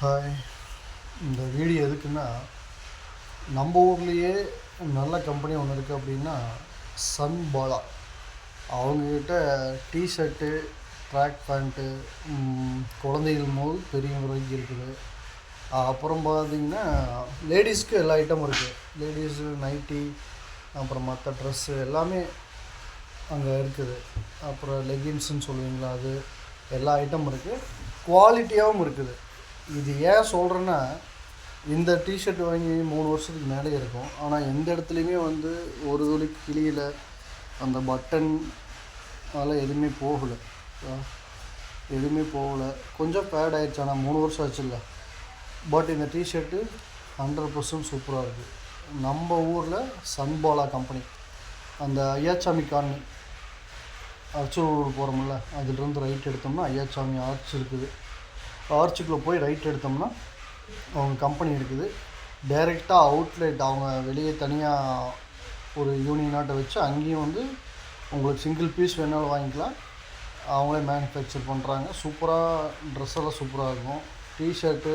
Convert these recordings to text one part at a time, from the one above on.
Hi. இந்த video எதுக்குன்னா நம்ம ஊர்லேயே நல்ல கம்பெனி ஒன்று இருக்குது அப்படின்னா சன் பாலா அவங்கக்கிட்ட டிஷர்ட்டு ட்ராக் பேண்ட்டு குழந்தைகள் முதல் பெரியவங்க வரைக்கும் இருக்குது. அப்புறம் பார்த்திங்கன்னா லேடிஸ்க்கு எல்லா ஐட்டமும் இருக்குது லேடிஸு நைட்டி அப்புறம் மற்ற ட்ரெஸ்ஸு எல்லாமே அங்கே இருக்குது. அப்புறம் லெகின்ஸுன்னு சொல்லுவீங்களா அது? எல்லா ஐட்டமும் இருக்குது குவாலிட்டியாகவும் இருக்குது. இது ஏன் சொல்கிறேன்னா இந்த டிஷர்ட் வாங்கி மூணு வருஷத்துக்கு மேலே இருக்கும். ஆனால் எந்த இடத்துலையுமே வந்து ஒரு துளி கிளியில் அந்த பட்டன் அதெல்லாம் எதுவுமே போகலை. எதுவுமே போகலை. கொஞ்சம் பேட் ஆகிடுச்சு ஆனால் மூணு வருஷம் ஆச்சுல்ல. பட் இந்த டிஷர்ட்டு ஹண்ட்ரட் பர்சன்ட் சூப்பராக இருக்குது நம்ம ஊரில் சன்பாலா கம்பெனி அந்த ஐயாச்சாமி காலனி அச்சூர் போகிறோம்ல அதுலேருந்து ரைட் எடுத்தோம்னா ஐயாச்சாமி ஆர்ச் இருக்குது. ஆர்ச்சுக்குள்ளே போய் ரைட் எடுத்தோம்னா அவங்க கம்பெனி இருக்குது. டைரெக்டாக அவுட்லெட் அவங்க வெளியே தனியாக ஒரு யூனியனாட்டை வச்சு அங்கேயும் வந்து உங்களுக்கு சிங்கிள் பீஸ் வேணாலும் வாங்கிக்கலாம். அவங்களே மேனுஃபேக்சர் பண்ணுறாங்க சூப்பராக ட்ரெஸ் எல்லாம் சூப்பராக இருக்கும். டிஷர்ட்டு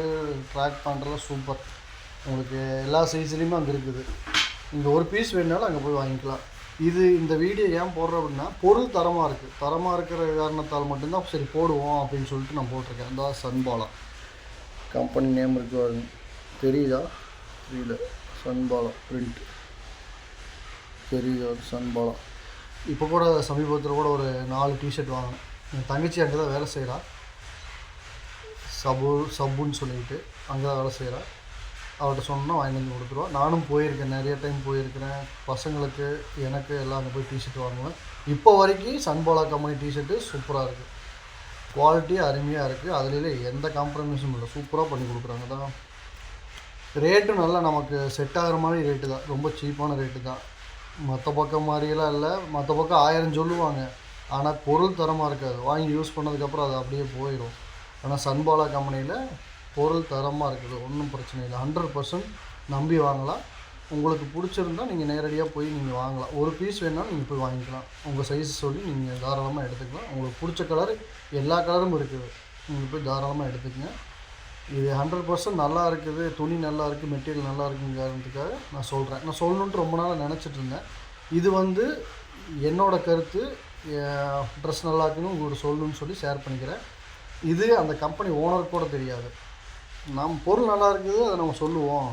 ட்ராக் பேண்ட்டெல்லாம் சூப்பர் உங்களுக்கு எல்லா சைஸ்லேயுமே அங்கே இருக்குது. இங்கே ஒரு பீஸ் வேணுனாலும் அங்கே போய் வாங்கிக்கலாம். இது இந்த வீடியோ ஏன் போடுறோம் அப்படின்னா பொருள் தரமாக இருக்குது தரமாக இருக்கிற காரணத்தால் மட்டும்தான் சரி போடுவோம் அப்படின்னு சொல்லிட்டு நான் போட்டிருக்கேன். இந்த சன்பாலா. கம்பெனி நேம் இருக்கு பாருங்க. தெரியுதா? தெரியல சன்பாலா பிரிண்ட் தெரியுதா? சன்பாலா. இப்போ கூட சமீபத்தில் கூட ஒரு நாலு டிஷர்ட் வாங்கினேன். என் தங்கச்சி அங்கே தான் வேலை செய்கிறா சபு சபுன்னு சொல்லிட்டு அங்கே தான் வேலை செய்கிறா அவர்கிட்ட சொன்னால் வாங்கி வந்து கொடுத்துருவோம் நானும் போயிருக்கேன் நிறைய டைம் போயிருக்கிறேன். பசங்களுக்கு எனக்கு எல்லாம் அங்கே போய் டிஷர்ட் வாங்குவேன். இப்போ வரைக்கும் சன்பாலா கம்பெனி டிஷர்ட்டு சூப்பராக இருக்குது குவாலிட்டி அருமையாக இருக்குது அதுலேயே எந்த காம்ப்ரமைஸும் இல்லை. சூப்பராக பண்ணி கொடுக்குறாங்க தான். ரேட்டும் நல்லா நமக்கு செட் ஆகிற மாதிரி ரேட்டு தான். ரொம்ப சீப்பான ரேட்டு தான். மற்ற பக்கம் மாதிரியெல்லாம் இல்லை. மற்ற பக்கம் ஆயிரம் சொல்லுவாங்க. ஆனால் பொருள் தரமாக இருக்காது. வாங்கி யூஸ் பண்ணதுக்கப்புறம் அது அப்படியே போயிடும் ஆனால் சன்பாலா கம்பெனியில் பொருள் தரமாக இருக்குது ஒன்றும் பிரச்சனை இல்லை. ஹண்ட்ரட் பர்சன்ட் நம்பி வாங்கலாம். உங்களுக்கு பிடிச்சிருந்தா நீங்கள் நேரடியாக போய் நீங்கள் வாங்கலாம். ஒரு பீஸ் வேணாலும் நீங்கள் போய் வாங்கிக்கலாம். உங்கள் சைஸ் சொல்லி நீங்கள் தாராளமாக எடுத்துக்கலாம். உங்களுக்கு பிடிச்ச கலர் எல்லா கலரும் இருக்குது. நீங்கள் போய் தாராளமாக எடுத்துக்கங்க. இது ஹண்ட்ரட் பர்சன்ட் நல்லா இருக்குது. துணி நல்லா இருக்குது மெட்டீரியல் நல்லா இருக்குங்கிறதுக்காக நான் சொல்கிறேன் நான் சொல்லணுன்ட்டு ரொம்ப நாளாக நினச்சிட்டு இருந்தேன். இது வந்து என்னோட கருத்து. ட்ரெஸ் நல்லா இருக்குன்னு உங்களுக்கு சொல்லணும்னு சொல்லி ஷேர் பண்ணிக்கிறேன். இது அந்த கம்பெனி ஓனர் கூட தெரியாது. நம்ம பொருள் நல்லா இருக்குது அதை நம்ம சொல்லுவோம்.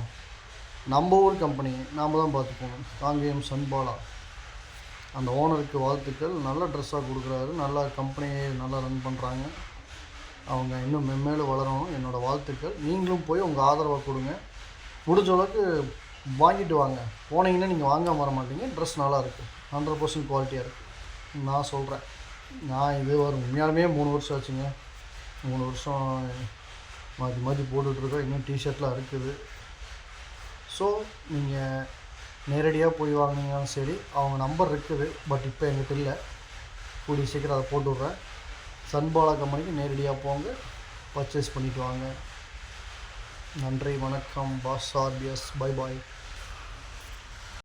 நம்ம ஊர் கம்பெனி நாம் தான் பார்த்துக்கணும். காங்கேயம் சன்பாலா அந்த ஓனருக்கு வாழ்த்துக்கள். நல்ல ட்ரெஸ்ஸாக கொடுக்குறாரு. நல்லா கம்பெனியை நல்லா ரன் பண்ணுறாங்க அவங்க இன்னும் மென்மேலும் வளரணும். என்னோடய வாழ்த்துக்கள். நீங்களும் போய் உங்கள் ஆதரவை கொடுங்க. முடிஞ்ச அளவுக்கு வாங்கிட்டு வாங்க. போனீங்கன்னா நீங்கள் வாங்க வர மாட்டீங்க. ட்ரெஸ் நல்லா இருக்குது ஹண்ட்ரட் பர்சன்ட் குவாலிட்டியாக இருக்குது நான் சொல்கிறேன் நான் இது ஒரு உண்மையாலுமே மூணு வருஷம் ஆச்சுங்க. மூணு வருஷம் மாற்றி மாற்றி போட்டுட்ருக்கோம் இன்னும் டிஷர்ட்லாம் இருக்குது. ஸோ நீங்கள் நேரடியாக போய் வாங்கினீங்கனாலும் சரி அவங்க நம்பர் இருக்குது. பட் இப்போ எங்கிட்ட இல்லை. கூடிய சீக்கிரம் அதை போட்டு விட்றேன் சன்பாலா கம்பெனிக்கு நேரடியாக போங்க. பர்ச்சேஸ் பண்ணிவிட்டு வாங்க. நன்றி வணக்கம். Pass RPS bye bye